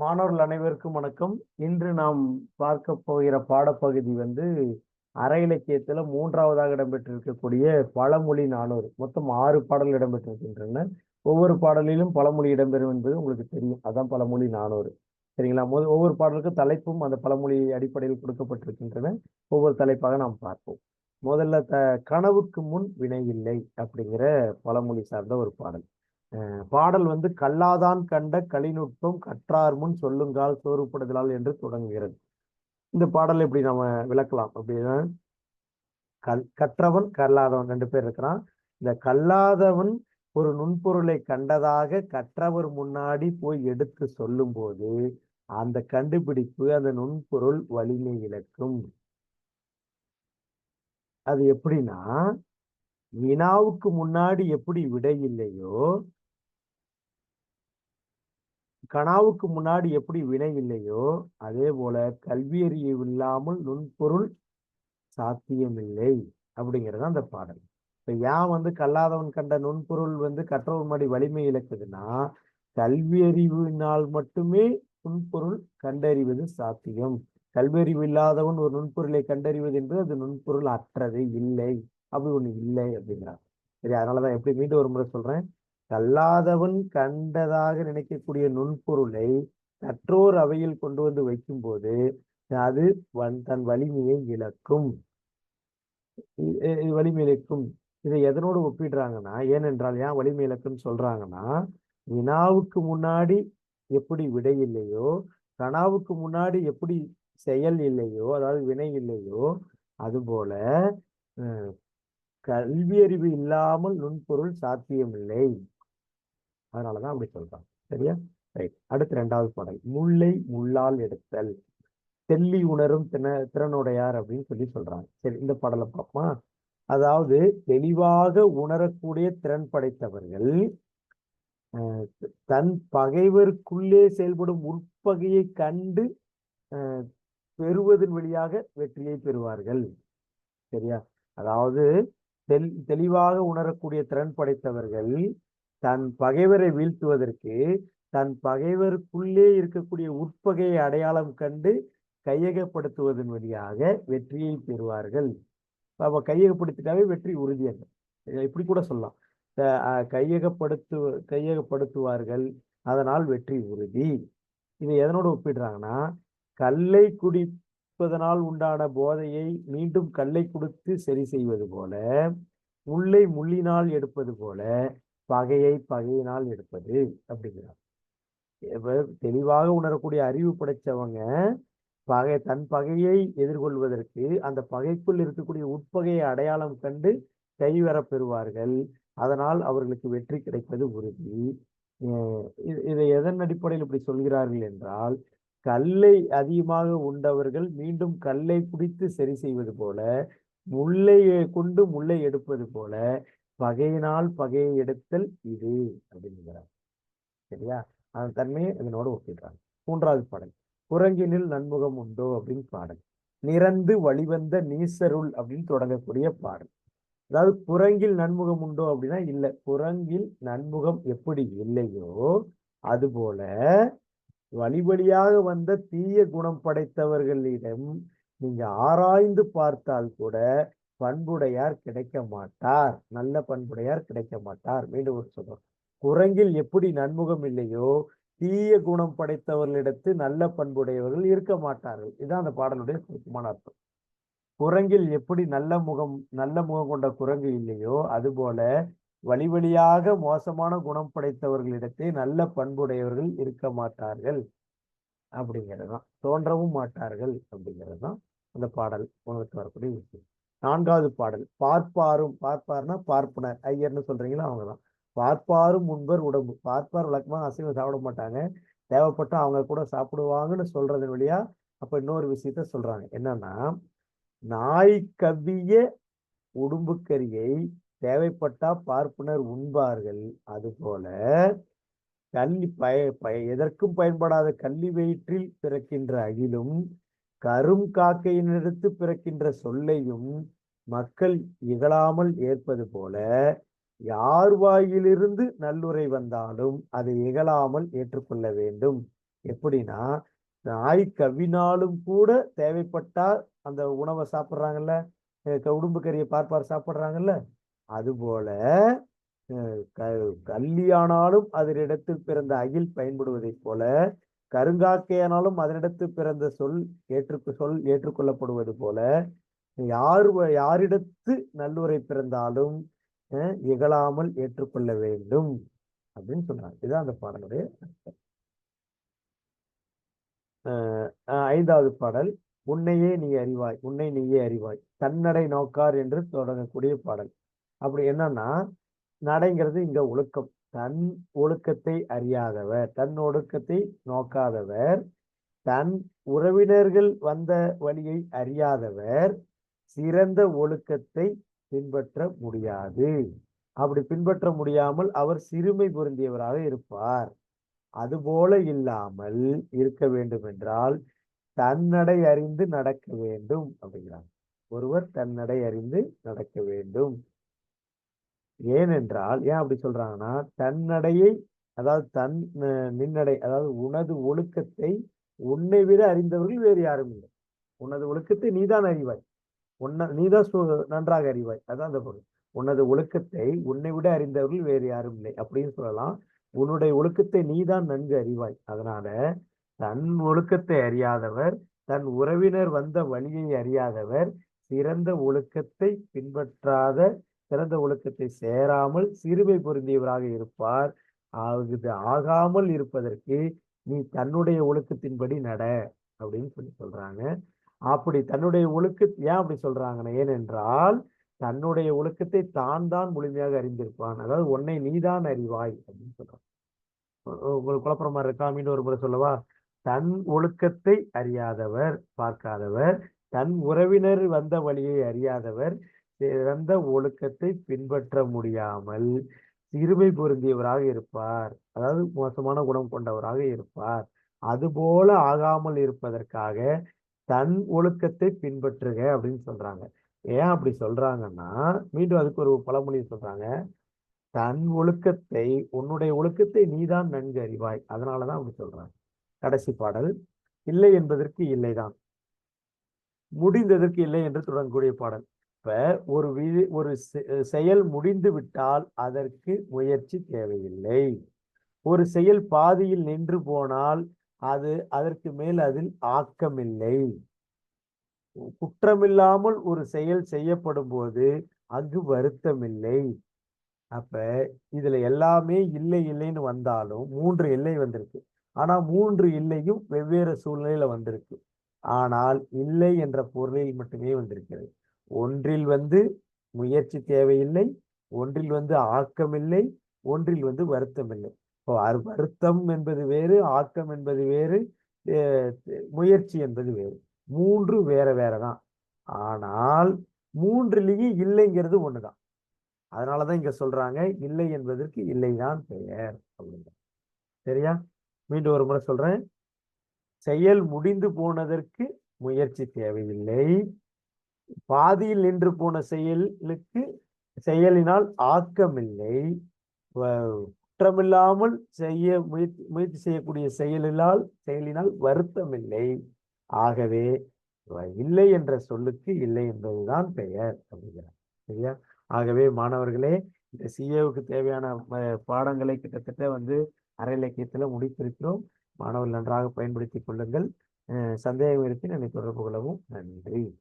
மாணவர்கள் அனைவருக்கும் வணக்கம். இன்று நாம் பார்க்க போகிற பாடப்பகுதி வந்து அற இலக்கியத்துல மூன்றாவதாக இடம்பெற்றிருக்கக்கூடிய பழமொழி நானூறு. மொத்தம் ஆறு பாடல் இடம்பெற்றிருக்கின்றன. ஒவ்வொரு பாடலிலும் பழமொழி இடம்பெறும் என்பது உங்களுக்கு தெரியும். அதான் பழமொழி நானூறு. சரிங்களா? முதல் ஒவ்வொரு பாடலுக்கும் தலைப்பும் அந்த பழமொழி அடிப்படையில் கொடுக்கப்பட்டிருக்கின்றன. ஒவ்வொரு தலைப்பாக நாம் பார்ப்போம். முதல்ல த கனவுக்கு முன் வினை இல்லை அப்படிங்கிற பழமொழி சார்ந்த ஒரு பாடல். பாடல் வந்து கல்லாதான் கண்ட கலிநுட்பம் கற்றார் முன் சொல்லுங்கால் சோறுபடுதலால் என்று தொடங்குகிறது. இந்த பாடல் எப்படி நம்ம விளக்கலாம்? அப்படின்னா கல் கற்றவன் கல்லாதவன் ரெண்டு பேர் இருக்கிறான். இந்த கல்லாதவன் ஒரு நுண்பொருளை கண்டதாக கற்றவர் முன்னாடி போய் எடுத்து சொல்லும்போது அந்த கண்டுபிடிப்பு அந்த நுண்பொருள் வலிமை இழக்கும். அது எப்படின்னா வினாவுக்கு முன்னாடி எப்படி விடை இல்லையோ கனாவுக்கு முன்னாடி எப்படி வினை இல்லையோ அதே போல கல்வியறிவு இல்லாமல் நுண்பொருள் சாத்தியமில்லை அப்படிங்கிறது அந்த பாடல். இப்ப ஏன் வந்து கல்லாதவன் கண்ட நுண்பொருள் வந்து கற்றவர் மாதிரி வலிமை இழக்குதுன்னா கல்வியறிவினால் மட்டுமே நுண்பொருள் கண்டறிவது சாத்தியம். கல்வியறிவு இல்லாதவன் ஒரு நுண்பொருளை கண்டறிவது என்பது அது நுண்பொருள் அற்றது இல்லை அப்படி ஒண்ணு இல்லை அப்படிங்கிறான் சரி அதனாலதான் எப்படி மீண்டும் ஒரு முறை சொல்றேன். கல்லாதவன் கண்டதாக நினைக்கக்கூடிய நுண்பொருளை கற்றோர் அவையில் கொண்டு வந்து வைக்கும்போது அது வன் தன் வலிமையை இழக்கும். வலிமை இழக்கும். இதை எதனோடு ஒப்பிடுறாங்கன்னா ஏனென்றால் ஏன் வலிமை இழக்குன்னு சொல்றாங்கன்னா வினாவுக்கு முன்னாடி எப்படி விடை இல்லையோ கனாவுக்கு முன்னாடி எப்படி செயல் இல்லையோ அதாவது வினை இல்லையோ அதுபோல கல்வியறிவு இல்லாமல் நுண்பொருள் சாத்தியமில்லை. அதனாலதான் அப்படி சொல்றாங்க. சரியா? ரைட் அடுத்து ரெண்டாவது பாடல். முல்லை முள்ளால் எடுத்தல். தெள்ளி உணரும் தின திறனுடையார் அப்படின்னு சொல்லி சொல்றாங்க. சரி இந்த பாடலை பார்ப்போமா? அதாவது தெளிவாக உணரக்கூடிய திறன் படைத்தவர்கள் தன் பகைவருக்குள்ளே செயல்படும் உட்பகையை கண்டு பெறுவதன் வழியாக வெற்றியை பெறுவார்கள். சரியா? அதாவது தெள் தெளிவாக உணரக்கூடிய திறன் படைத்தவர்கள் தன் பகைவரை வீழ்த்துவதற்கு தன் பகைவருக்குள்ளே இருக்கக்கூடிய உட்பகையை அடையாளம் கண்டு கையகப்படுத்துவதன் வழியாக வெற்றியை பெறுவார்கள். அப்ப கையகப்படுத்திட்டாவே வெற்றி உறுதியாக இப்படி கூட சொல்லலாம். கையகப்படுத்து கையகப்படுத்துவார்கள். அதனால் வெற்றி உறுதி. இதை எதனோட ஒப்பிடுறாங்கன்னா கல்லை குடிப்பதனால் உண்டான போதையை மீண்டும் கல்லை கொடுத்து சரி செய்வது போல முல்லை முள்ளினால் எடுப்பது போல பகையை பகையினால் எடுப்பது அப்படிங்கிறார். தெளிவாக உணரக்கூடிய அறிவு படைச்சவங்க பகை தன் பகையை எதிர்கொள்வதற்கு அந்த பகைக்குள் இருக்கக்கூடிய உட்பகையை அடையாளம் கண்டு கைவரப் பெறுவார்கள். அதனால் அவர்களுக்கு வெற்றி கிடைப்பது உறுதி. அஹ் இது- இதை எதன் அடிப்படையில் இப்படி சொல்கிறார்கள் என்றால் கல்லை அதிகமாக உண்டவர்கள் மீண்டும் கல்லை குடித்து சரி செய்வது போல முல்லை கொண்டு முல்லை எடுப்பது போல பகையினால் பகையை எடுத்தல் இது அப்படிங்கிறார். சரியா? அதன் தன்மையை இதனோடு ஒப்பிடுறாங்க. மூன்றாவது பாடல். குரங்கினில் நன்முகம் உண்டோ அப்படின்னு பாடல். நிறந்து வழிவந்த நீசருள் அப்படின்னு தொடங்கக்கூடிய பாடல். அதாவது குரங்கில் நன்முகம் உண்டோ அப்படின்னா இல்லை. குரங்கில் நன்முகம் எப்படி இல்லையோ அதுபோல வழி வழியாக வந்த தீய குணம் படைத்தவர்களிடம் நீங்க ஆராய்ந்து பார்த்தால் கூட பண்புடையார் கிடைக்க மாட்டார் நல்ல பண்புடையார் கிடைக்க மாட்டார் மீண்டும் ஒரு சொல்றோம். குரங்கில் எப்படி நன்முகம் இல்லையோ தீய குணம் படைத்தவர்களிடத்து நல்ல பண்புடையவர்கள் இருக்க மாட்டார்கள். இதுதான் அந்த பாடலுடைய சுருக்கமான அர்த்தம். குரங்கில் எப்படி நல்ல முகம் நல்ல முகம் கொண்ட குரங்கு இல்லையோ அதுபோல வழி வழியாக மோசமான குணம் படைத்தவர்களிடத்தே நல்ல பண்புடையவர்கள் இருக்க மாட்டார்கள். அப்படிங்கிறது தான் தோன்றவும் மாட்டார்கள். அப்படிங்கிறது தான் அந்த பாடல். உங்களுக்கு வரக்கூடிய விஷயம். நான்காவது பாடல் பார்ப்பாரும் பார்ப்பார்னா பார்ப்பனர் ஐயர்னு சொல்றீங்களா? அவங்க தான் பார்ப்பாரும் முன்பர் உடம்பு. பார்ப்பார் வழக்கமாக அசைவம் சாப்பிட மாட்டாங்க. தேவைப்பட்டா அவங்க கூட சாப்பிடுவாங்கன்னு சொல்றதன் வழியா அப்ப இன்னொரு விஷயத்த சொல்றாங்க. என்னன்னா நாய் கவ்விய உடும்புக்கரியை தேவைப்பட்டா பார்ப்பனர் உண்பார்கள். அதுபோல கல்வி பய பய எதற்கும் பயன்படாத கல்வி வயிற்றில் பிறக்கின்ற அகிலும் கரும் காக்கையினிடத்து பிறக்கின்ற சொல்லையும் மக்கள் இகழாமல் ஏற்பது போல யார் வாயிலிருந்து நல்லுரை வந்தாலும் அதை இகழாமல் ஏற்றுக்கொள்ள வேண்டும். எப்படின்னா நாய் கவினாலும் கூட தேவைப்பட்டால் அந்த உணவை சாப்பிட்றாங்கல்ல உடும்பு கறியை பார்ப்பார் சாப்பிட்றாங்கல்ல அதுபோல க- கல்லியானாலும் அதனிடத்தில் பிறந்த அகில் பயன்படுவதைப் போல கருங்காக்கையானாலும் அதனிடத்து பிறந்த சொல் ஏற்று சொல் ஏற்றுக்கொள்ளப்படுவது போல யார் வ- யாரிடத்து நல்லுரை பிறந்தாலும் அஹ், இகழாமல் ஏற்றுக்கொள்ள வேண்டும் அப்படின்னு சொல்றாங்க இதுதான் அந்த பாடலுடைய ஐந்தாவது பாடல் உன்னையே நீ அறிவாய் உன்னை நீயே அறிவாய் தன்னடை நோக்கார் என்று தொடங்கக்கூடிய பாடல். அப்படி என்னன்னா நடைங்கிறது இங்க ஒழுக்கம். தன் ஒழுக்கத்தை அறியாதவர் தன் ஒழுக்கத்தை நோக்காதவர் தன் உறவினர்கள் வந்த வழியை அறியாதவர் சிறந்த ஒழுக்கத்தை பின்பற்ற முடியாது. அப்படி பின்பற்ற முடியாமல் அவர் சிறுமை பொருந்தியவராக இருப்பார். அதுபோல இல்லாமல் இருக்க வேண்டும் என்றால் தன்னடை அறிந்து நடக்க வேண்டும் அப்படிங்கிறார். ஒருவர் தன்னடை அறிந்து நடக்க வேண்டும். ஏனென்றால் ஏன் அப்படி சொல்றாங்கன்னா தன்னடையை அதாவது தன் நின்னடை அதாவது உனது ஒழுக்கத்தை உன்னை விட அறிந்தவர்கள் வேறு யாரும் இல்லை. உனது ஒழுக்கத்தை நீதான் அறிவாய். உன்ன நீதான் நன்றாக அறிவாய். அதான் அந்த பொருள். உனது ஒழுக்கத்தை உன்னை விட அறிந்தவர்கள் வேறு யாரும் இல்லை. அப்படின்னு சொல்லலாம். உன்னுடைய ஒழுக்கத்தை நீதான் நன்கு அறிவாய். அதனால தன் ஒழுக்கத்தை அறியாதவர் தன் உறவினர் வந்த வழியை அறியாதவர் சிறந்த ஒழுக்கத்தை பின்பற்றாத சிறந்த ஒழுக்கத்தை சேராமல் சிறுமை பொருந்தியவராக இருப்பார். அது ஆகாமல் இருப்பதற்கு நீ தன்னுடைய ஒழுக்கத்தின்படி நட அப்படின்னு சொல்லி சொல்றாங்க. அப்படி தன்னுடைய ஒழுக்க ஏன் அப்படி சொல்றாங்கன்னா ஏனென்றால் தன்னுடைய ஒழுக்கத்தை தான் தான் முழுமையாக அறிந்திருப்பான். அதாவது உன்னை நீதான் அறிவாய் அப்படின்னு சொல்றான் உ- உங்களுக்கு குழப்பமா இருக்கா? மீண்டும் ஒரு முறை சொல்லவா? தன் ஒழுக்கத்தை அறியாதவர் பார்க்காதவர் தன் உறவினர் வந்த வழியை அறியாதவர் சிறந்த ஒழுக்கத்தை பின்பற்ற முடியாமல் சிறுமை பொருந்தியவராக இருப்பார். அதாவது மோசமான குணம் கொண்டவராக இருப்பார். அதுபோல ஆகாமல் இருப்பதற்காக தன் ஒழுக்கத்தை பின்பற்றுக அப்படின்னு சொல்றாங்க. ஏன் அப்படி சொல்றாங்கன்னா மீண்டும் அதுக்கு ஒரு பழமொழி சொல்றாங்க. தன் ஒழுக்கத்தை உன்னுடைய ஒழுக்கத்தை நீதான் நன்கு அறிவாய். அதனாலதான் அப்படி சொல்றாங்க. கடைசி பாடல் இல்லை என்பதற்கு இல்லைதான் முடிந்ததற்கு இல்லை என்று தொடங்கக்கூடிய பாடல். இப்ப ஒரு விதி ஒரு செ- செயல் முடிந்து விட்டால் அதற்கு முயற்சி தேவையில்லை. ஒரு செயல் பாதியில் நின்று போனால் அது அதற்கு மேல் அதில் ஆக்கமில்லை. குற்றமில்லாமல் ஒரு செயல் செய்யப்படும் போது அங்கு வருத்தமில்லை. அப்ப இதுல எல்லாமே இல்லை இல்லைன்னு வந்தாலும் மூன்று இல்லை வந்திருக்கு. ஆனா மூன்று இல்லையும் வெவ்வேறு சூழ்நிலையில வந்திருக்கு. ஆனால் இல்லை என்ற பொருளில் மட்டுமே வந்திருக்கிறது. ஒன்றில் வந்து முயற்சி தேவையில்லை ஒன்றில் வந்து ஆக்கமில்லை ஒன்றில் வந்து வருத்தம் இல்லை இப்போ வருத்தம் என்பது வேறு ஆக்கம் என்பது வேறு முயற்சி என்பது வேறு. மூன்று வேற வேற தான் ஆனால் மூன்றுலேயும் இல்லைங்கிறது ஒன்று தான் அதனால தான் இங்கே சொல்கிறாங்க இல்லை என்பதற்கு இல்லைதான் பெயர் அப்படிங்க சரியா? மீண்டும் ஒரு முறை சொல்கிறேன் செயல் முடிந்து போனதற்கு முயற்சி தேவையில்லை பாதியில் நின்று போன செயலுக்கு செயலினால் ஆக்கமில்லை. வ- குற்றமில்லாமல் செய்ய முயற்சி முயற்சி செய்யக்கூடிய செயலினால் செயலினால் வருத்தமில்லை. ஆகவே இல்லை என்ற சொல்லுக்கு இல்லை என்பதுதான் பெயர் அப்படிங்கிறார். சரியா? ஆகவே மாணவர்களே இந்த சிஏவுக்கு தேவையான பாடங்களை கிட்டத்தட்ட வந்து அரை இலக்கியத்தில் முடித்திருக்கிறோம். மாணவர்கள் நன்றாக பயன்படுத்திக் கொள்ளுங்கள். சந்தேகம் இருப்பின் என்னை தொடர்பு கொள்ளவும் நன்றி.